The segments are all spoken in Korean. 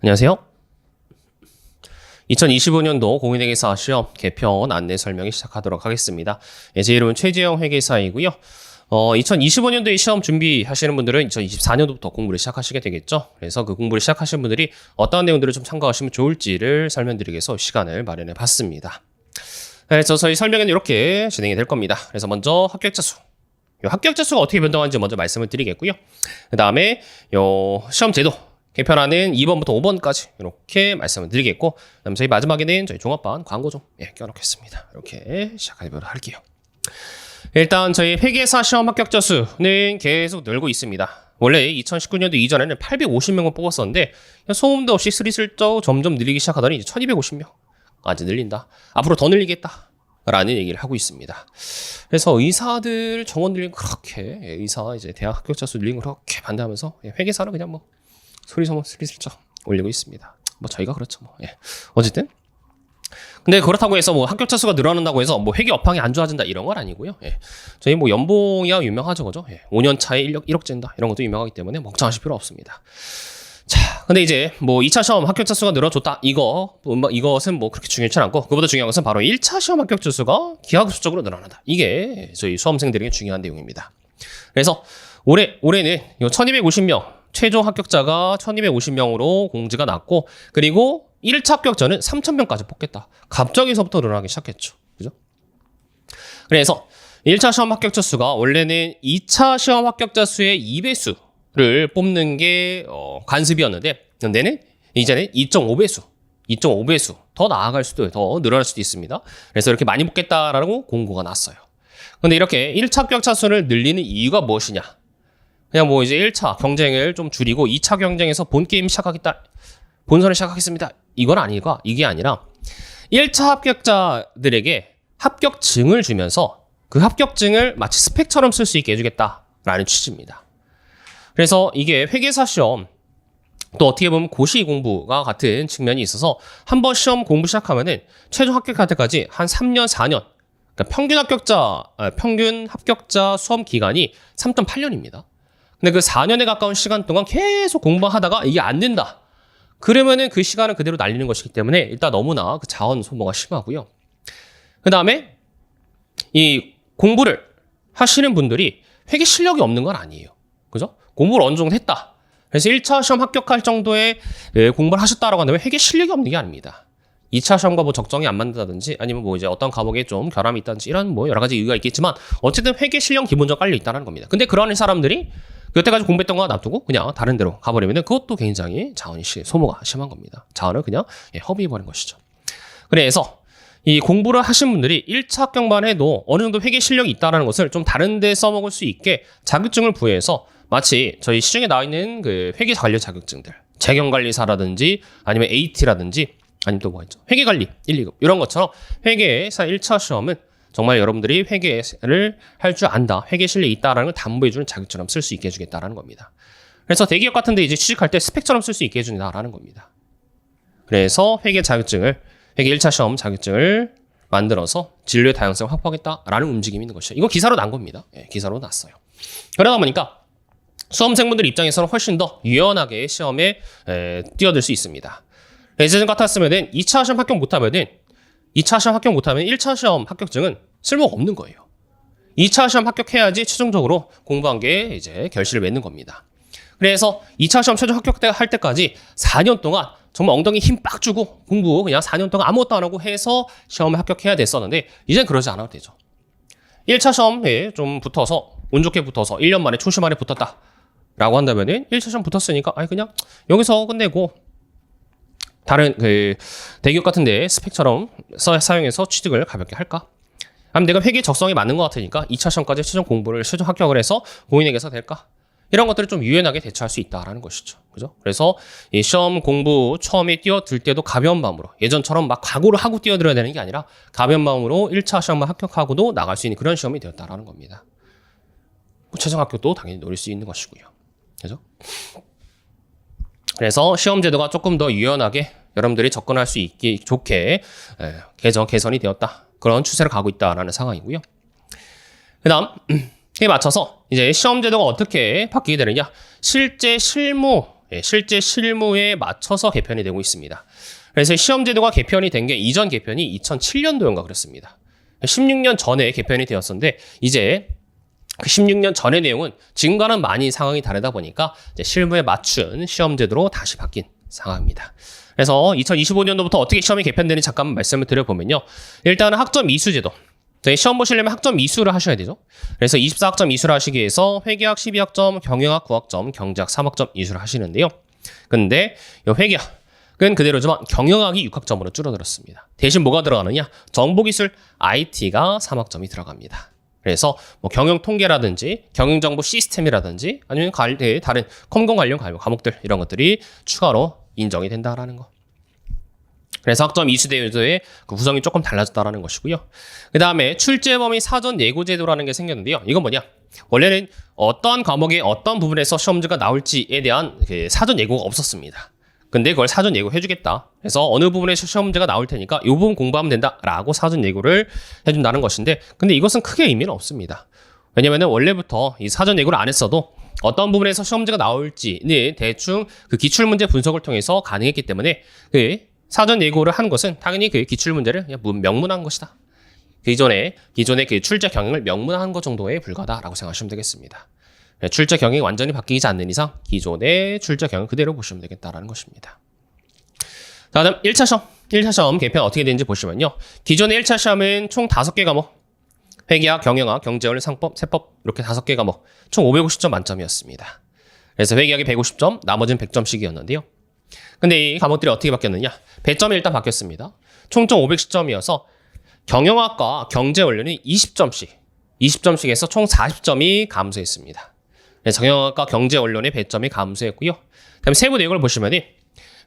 안녕하세요. 2025년도 공인회계사 시험 개편 안내 설명이 시작하도록 하겠습니다. 예, 제 이름은 최재영 회계사이고요. 어, 2025년도에 시험 준비하시는 분들은 2024년도부터 공부를 시작하시게 되겠죠. 그래서 그 공부를 시작하시는 분들이 어떤 내용들을 좀 참고하시면 좋을지를 설명드리기 위해서 시간을 마련해 봤습니다. 그래서 저희 설명은 이렇게 진행이 될 겁니다. 그래서 먼저 합격자 수. 요 합격자 수가 어떻게 변동하는지 먼저 말씀을 드리겠고요. 그 다음에 요 시험 제도 개편하는 2번부터 5번까지 이렇게 말씀을 드리겠고, 그다음 저희 마지막에는 저희 종합반 광고 좀 예, 껴놓겠습니다. 이렇게 시작해보도록 할게요. 일단 저희 회계사 시험 합격자 수는 계속 늘고 있습니다. 원래 2019년도 이전에는 850명을 뽑았었는데 소음도 없이 스리슬쩍 점점 늘리기 시작하더니 이제 1250명까지 늘린다. 앞으로 더 늘리겠다. 라는 얘기를 하고 있습니다. 그래서 의사들 정원 늘린 거 그렇게 예, 의사 이제 대학 합격자 수 늘린 거 그렇게 반대하면서 예, 회계사는 그냥 뭐 소리 소문 스리슬쩍 올리고 있습니다. 뭐 저희가 그렇죠 뭐. 예. 어쨌든 근데 그렇다고 해서 뭐 합격자 수가 늘어난다고 해서 뭐 회계 업황이 안 좋아진다 이런 건 아니고요. 예. 저희 뭐 연봉이야 유명하죠, 그죠? 예. 5년 차에 1억 1억 젠다 이런 것도 유명하기 때문에 걱정하실 필요 없습니다. 자, 근데 이제 뭐 2차 시험 합격자 수가 늘어졌다. 이거 뭐 이것은 뭐 그렇게 중요치 않고 그보다 중요한 것은 바로 1차 시험 합격자 수가 기하급수적으로 늘어난다. 이게 저희 수험생들에게 중요한 내용입니다. 그래서 올해 올해는 요 1250명 최종 합격자가 1250명으로 공지가 났고 그리고 1차 합격자는 3000명까지 뽑겠다. 갑자기서부터 늘어나기 시작했죠. 그죠? 그래서 1차 시험 합격자 수가 원래는 2차 시험 합격자 수의 2배수를 뽑는 게 어, 관습이었는데 근데는 이제는 2.5배수 2.5배수 더 나아갈 수도 더 늘어날 수도 있습니다. 그래서 이렇게 많이 뽑겠다라고 공고가 났어요. 근데 이렇게 1차 합격자 수를 늘리는 이유가 무엇이냐? 그냥 뭐 이제 1차 경쟁을 좀 줄이고 2차 경쟁에서 본 게임 시작하겠다. 본선을 시작하겠습니다. 이건 아니가 이게 아니라 1차 합격자들에게 합격증을 주면서 그 합격증을 마치 스펙처럼 쓸 수 있게 해주겠다라는 취지입니다. 그래서 이게 회계사 시험 또 어떻게 보면 고시 공부가 같은 측면이 있어서 한 번 시험 공부 시작하면은 최종 합격할 때까지 한 3년, 4년 그러니까 평균 합격자 아, 평균 합격자 수험 기간이 3.8년입니다. 근데 그 4년에 가까운 시간 동안 계속 공부하다가 이게 안 된다. 그러면은 그 시간을 그대로 날리는 것이기 때문에 일단 너무나 그 자원 소모가 심하고요. 그 다음에 이 공부를 하시는 분들이 회계 실력이 없는 건 아니에요. 그죠? 공부를 어느 정도 했다. 그래서 1차 시험 합격할 정도의 예, 공부를 하셨다라고 한다면 회계 실력이 없는 게 아닙니다. 2차 시험과 뭐 적정이 안 맞는다든지 아니면 뭐 이제 어떤 과목에 좀 결함이 있다든지 이런 뭐 여러 가지 이유가 있겠지만 어쨌든 회계 실력 기본적으로 깔려 있다는 겁니다. 근데 그러한 사람들이 여태까지 공부했던 거 놔두고 그냥 다른 데로 가버리면 그것도 굉장히 자원이 시, 소모가 심한 겁니다. 자원을 그냥 예, 허비해버린 것이죠. 그래서 이 공부를 하신 분들이 1차 합격만 해도 어느 정도 회계 실력이 있다는 것을 좀 다른 데 써먹을 수 있게 자격증을 부여해서 마치 저희 시중에 나와 있는 그 회계 관련 자격증들, 재경관리사라든지 아니면 AT라든지 아니면 또뭐 있죠? 회계관리 1, 2급 이런 것처럼 회계사 1차 시험은 정말 여러분들이 회계를 할 줄 안다, 회계 실력이 있다라는 걸 담보해주는 자격처럼 쓸 수 있게 해주겠다라는 겁니다. 그래서 대기업 같은데 이제 취직할 때 스펙처럼 쓸 수 있게 해준다라는 겁니다. 그래서 회계 자격증을 회계 1차 시험 자격증을 만들어서 진로의 다양성을 확보하겠다라는 움직임이 있는 것이죠. 이거 기사로 난 겁니다. 예, 기사로 났어요. 그러다 보니까 수험생분들 입장에서는 훨씬 더 유연하게 시험에 에, 뛰어들 수 있습니다. 예전 같았으면은 2차 시험 합격 못하면은 2차 시험 합격 못하면 1차 시험 합격증은 쓸모가 없는 거예요. 2차 시험 합격해야지 최종적으로 공부한 게 이제 결실을 맺는 겁니다. 그래서 2차 시험 최종 합격할 때까지 4년 동안 정말 엉덩이 힘 빡 주고 공부 그냥 4년 동안 아무것도 안 하고 해서 시험에 합격해야 됐었는데 이젠 그러지 않아도 되죠. 1차 시험에 좀 붙어서 운 좋게 붙어서 1년 만에 초시 만에 붙었다. 라고 한다면은 1차 시험 붙었으니까 아니 그냥 여기서 끝내고 다른 그 대기업 같은 데 스펙처럼 써, 사용해서 취직을 가볍게 할까? 아니면 내가 회계 적성에 맞는 것 같으니까 2차 시험까지 최종 공부를 최종 합격을 해서 공인에게서 될까? 이런 것들을 좀 유연하게 대처할 수 있다라는 것이죠. 그죠? 그래서 이 시험 공부 처음에 뛰어들 때도 가벼운 마음으로 예전처럼 막 각오를 하고 뛰어들어야 되는 게 아니라 가벼운 마음으로 1차 시험만 합격하고도 나갈 수 있는 그런 시험이 되었다라는 겁니다. 뭐 최종 합격도 당연히 노릴 수 있는 것이고요. 그죠? 그래서 시험 제도가 조금 더 유연하게 여러분들이 접근할 수 있게 좋게 에, 개정 개선이 되었다. 그런 추세를 가고 있다라는 상황이고요. 그다음 이에 맞춰서 이제 시험 제도가 어떻게 바뀌게 되느냐? 실제 실무 예, 실제 실무에 맞춰서 개편이 되고 있습니다. 그래서 시험 제도가 개편이 된 게 이전 개편이 2007년도인가 그랬습니다. 16년 전에 개편이 되었었는데 이제 그 16년 전의 내용은 지금과는 많이 상황이 다르다 보니까 이제 실무에 맞춘 시험 제도로 다시 바뀐 상황입니다. 그래서 2025년도부터 어떻게 시험이 개편되는지 잠깐만 말씀을 드려보면요. 일단은 학점 이수 제도. 저희 시험 보시려면 학점 이수를 하셔야 되죠. 그래서 24학점 이수를 하시기 위해서 회계학 12학점, 경영학 9학점, 경제학 3학점 이수를 하시는데요. 근데 이 회계학은 그대로지만 경영학이 6학점으로 줄어들었습니다. 대신 뭐가 들어가느냐? 정보기술 IT가 3학점이 들어갑니다. 그래서 뭐 경영 통계라든지 경영 정보 시스템이라든지 아니면 관- 네, 다른 컴공 관련 과목들 이런 것들이 추가로 인정이 된다라는 거. 그래서 학점 이수대조의 그 구성이 조금 달라졌다라는 것이고요. 그 다음에 출제 범위 사전 예고 제도라는 게 생겼는데요. 이건 뭐냐? 원래는 어떤 과목의 어떤 부분에서 시험 문제가 나올지에 대한 그 사전 예고가 없었습니다. 근데 그걸 사전 예고 해주겠다. 그래서 어느 부분에서 시험 문제가 나올 테니까 이 부분 공부하면 된다라고 사전 예고를 해준다는 것인데, 근데 이것은 크게 의미는 없습니다. 왜냐면은 원래부터 이 사전 예고를 안 했어도 어떤 부분에서 시험 문제가 나올지 네, 대충 그 기출 문제 분석을 통해서 가능했기 때문에 그 사전 예고를 한 것은 당연히 그 기출 문제를 그냥 문- 명문한 것이다. 기존에 기존의 그 출제 경영을 명문한 것 정도에 불과하다라고 생각하시면 되겠습니다. 네, 출제 경영이 완전히 바뀌지 않는 이상 기존의 출제 경영 그대로 보시면 되겠다라는 것입니다. 자, 다음 1차 시험. 1차 시험 개편 어떻게 되는지 보시면요. 기존의 1차 시험은 총 5개 과목. 회계학, 경영학, 경제원, 상법, 세법 이렇게 5개 과목. 총 550점 만점이었습니다. 그래서 회계학이 150점, 나머지는 100점씩이었는데요. 근데 이 과목들이 어떻게 바뀌었느냐? 배점이 일단 바뀌었습니다. 총점 510점이어서 경영학과 경제원료는 20점씩, 20점씩에서 총 40점이 감소했습니다. 그래서 경영학과 경제원료의 배점이 감소했고요. 그다음 세부 내용을 보시면은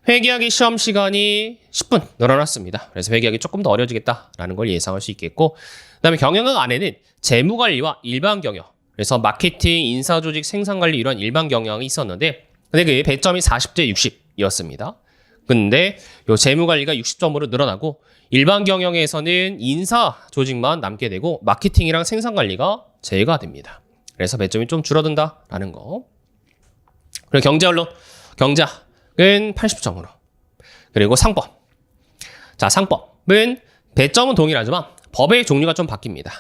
회계학의 시험 시간이 10분 늘어났습니다. 그래서 회계학이 조금 더 어려지겠다라는 걸 예상할 수 있겠고, 그다음에 경영학 안에는 재무관리와 일반 경영, 그래서 마케팅, 인사조직, 생산관리 이런 일반 경영이 있었는데, 근데 그 배점이 40대 60이었습니다. 근데 요 재무관리가 60점으로 늘어나고 일반 경영에서는 인사 조직만 남게 되고 마케팅이랑 생산관리가 제외가 됩니다. 그래서 배점이 좀 줄어든다라는 거. 그리고 경제언론, 경제학 은 80점으로. 그리고 상법. 자, 상법은 배점은 동일하지만 법의 종류가 좀 바뀝니다.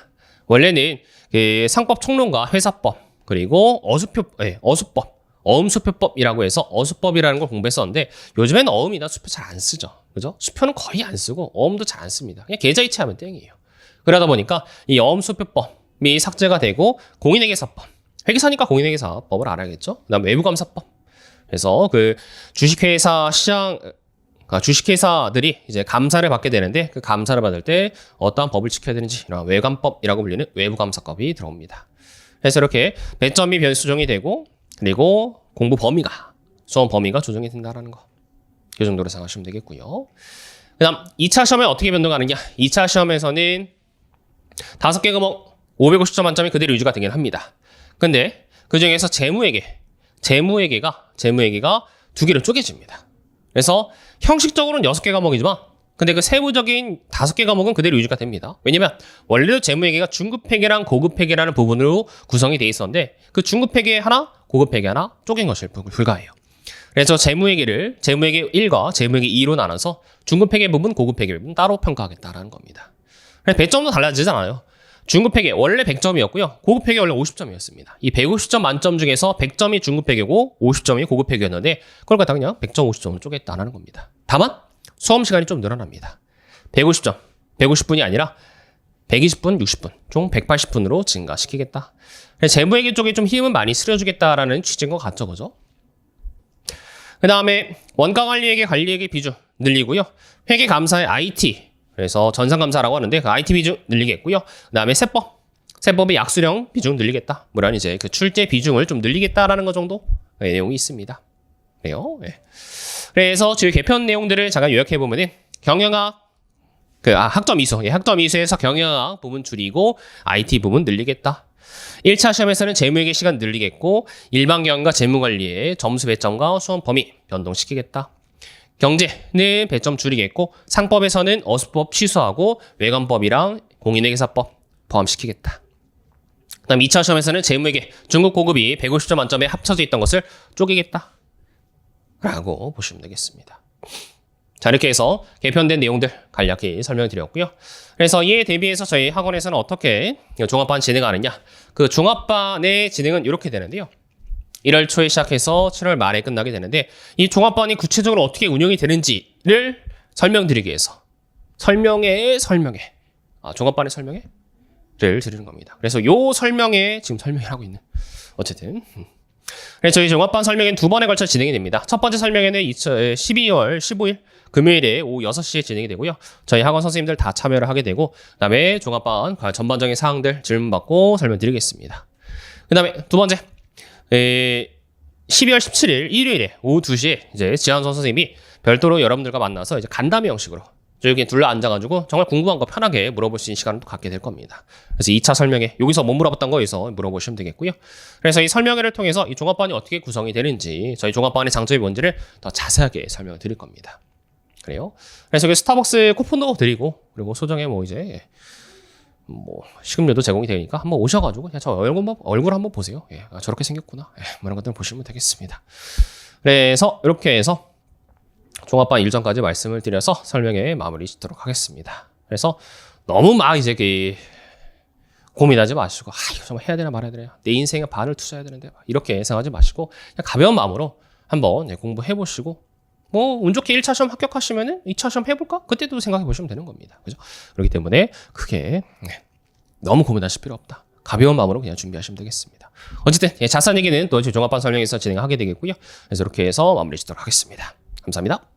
원래는 그 상법 총론과 회사법 그리고 어수표 예, 어수법 어음수표법이라고 해서 어수법이라는 걸 공부했었는데 요즘에는 어음이나 수표 잘 안 쓰죠. 그죠? 수표는 거의 안 쓰고 어음도 잘 안 씁니다. 그냥 계좌이체하면 땡이에요. 그러다 보니까 이 어음수표법이 삭제가 되고 공인회계사법 회계사니까 공인회계사법을 알아야겠죠. 그다음 외부감사법 그래서 그 주식회사 시장 그러니까 주식회사들이 이제 감사를 받게 되는데 그 감사를 받을 때 어떠한 법을 지켜야 되는지 이런 외관법이라고 불리는 외부감사법이 들어옵니다. 그래서 이렇게 배점이 변수정이 되고 그리고 공부 범위가 수험 범위가 조정이 된다라는 거. 이 정도로 생각하시면 되겠고요. 그다음 2차 시험에 어떻게 변동하느냐? 2차 시험에서는 다섯 개 과목 550점 만점이 그대로 유지가 되긴 합니다. 근데 그 중에서 재무회계, 재무회계가 재무회계가 두 개로 쪼개집니다. 그래서 형식적으로는 여섯 개 과목이지만 근데 그 세부적인 다섯 개 과목은 그대로 유지가 됩니다. 왜냐면 원래도 재무회계가 중급회계랑 고급회계라는 부분으로 구성이 돼 있었는데 그 중급회계 하나, 고급회계 하나 쪼갠 것일 뿐- 불가해요. 그래서 재무회계를 재무회계 1과 재무회계 2로 나눠서 중급회계 부분, 고급회계 부분 따로 평가하겠다라는 겁니다. 배점도 달라지잖아요. 중급 회계 원래 100점이었고요. 고급 회계 원래 50점이었습니다. 이 150점 만점 중에서 100점이 중급 회계고 50점이 고급 회계였는데 그걸 갖다 그냥 100점 50점으로 쪼갰다는 겁니다. 다만 수험 시간이 좀 늘어납니다. 150점, 150분이 아니라 120분, 60분, 총 180분으로 증가시키겠다. 재무회계 쪽에 좀 힘은 많이 실어주겠다라는 취지인 것 같죠, 그죠? 그 다음에 원가 관리회계 관리회계 비중 늘리고요. 회계 감사의 IT 그래서 전산감사라고 하는데 그 IT 비중 늘리겠고요. 그 다음에 세법 세법의 약수령 비중 늘리겠다. 물론 이제 그 출제 비중을 좀 늘리겠다라는 것 정도 의 내용이 있습니다. 그래요. 예. 그래서 지금 개편 내용들을 잠깐 요약해 보면은 경영학 그 아, 학점 이수, 예, 학점 이수에서 경영학 부분 줄이고 IT 부분 늘리겠다. 1차 시험에서는 재무회계 시간 늘리겠고 일반 경영과 재무관리의 점수 배점과 수험 범위 변동시키겠다. 경제는 배점 줄이겠고 상법에서는 어수법 취소하고 외관법이랑 공인회계사법 포함시키겠다. 그다음 2차 시험에서는 재무회계 중급 고급이 150점 만점에 합쳐져 있던 것을 쪼개겠다. 라고 보시면 되겠습니다. 자, 이렇게 해서 개편된 내용들 간략히 설명드렸고요. 그래서 이에 대비해서 저희 학원에서는 어떻게 종합반 진행하느냐. 그 종합반의 진행은 이렇게 되는데요. 1월 초에 시작해서 7월 말에 끝나게 되는데 이 종합반이 구체적으로 어떻게 운영이 되는지를 설명드리기 위해서 설명에 설명에 아, 종합반의 설명에 를 드리는 겁니다. 그래서 요 설명에 지금 설명을 하고 있는 어쨌든 음. 그래서 저희 종합반 설명은 두 번에 걸쳐 진행이 됩니다. 첫 번째 설명회는 12월 15일 금요일에 오후 6시에 진행이 되고요. 저희 학원 선생님들 다 참여를 하게 되고 그다음에 종합반 전반적인 사항들 질문 받고 설명드리겠습니다. 그다음에 두 번째 에, 12월 17일 일요일에 오후 2시에 이제 지한선 선생님이 별도로 여러분들과 만나서 이제 간담회 형식으로 여기 둘러 앉아가지고 정말 궁금한 거 편하게 물어볼 수 있는 시간을 또 갖게 될 겁니다. 그래서 2차 설명회 여기서 못 물어봤던 거에서 물어보시면 되겠고요. 그래서 이 설명회를 통해서 이 종합반이 어떻게 구성이 되는지 저희 종합반의 장점이 뭔지를 더 자세하게 설명을 드릴 겁니다. 그래요. 그래서 여기 스타벅스 쿠폰도 드리고 그리고 소정에 뭐 이제 뭐 식음료도 제공이 되니까 한번 오셔가지고 그냥 저 얼굴 한번 얼굴 한번 보세요. 예, 아, 저렇게 생겼구나. 예, 뭐 이런 것들 보시면 되겠습니다. 그래서 이렇게 해서 종합반 일정까지 말씀을 드려서 설명에 마무리 짓도록 하겠습니다. 그래서 너무 막 이제 그 고민하지 마시고 아 이거 정말 해야 되나 말아야 되나 내 인생에 반을 투자해야 되는데 막 이렇게 생각하지 마시고 그냥 가벼운 마음으로 한번 네, 공부해 보시고 뭐 운 좋게 1차 시험 합격하시면은 2차 시험 해볼까? 그때도 생각해 보시면 되는 겁니다. 그죠? 그렇기 때문에 크게 네, 너무 고민하실 필요 없다. 가벼운 마음으로 그냥 준비하시면 되겠습니다. 어쨌든 예, 자세한 얘기는 또 종합반 설명에서 진행하게 되겠고요. 그래서 이렇게 해서 마무리 짓도록 하겠습니다. 감사합니다.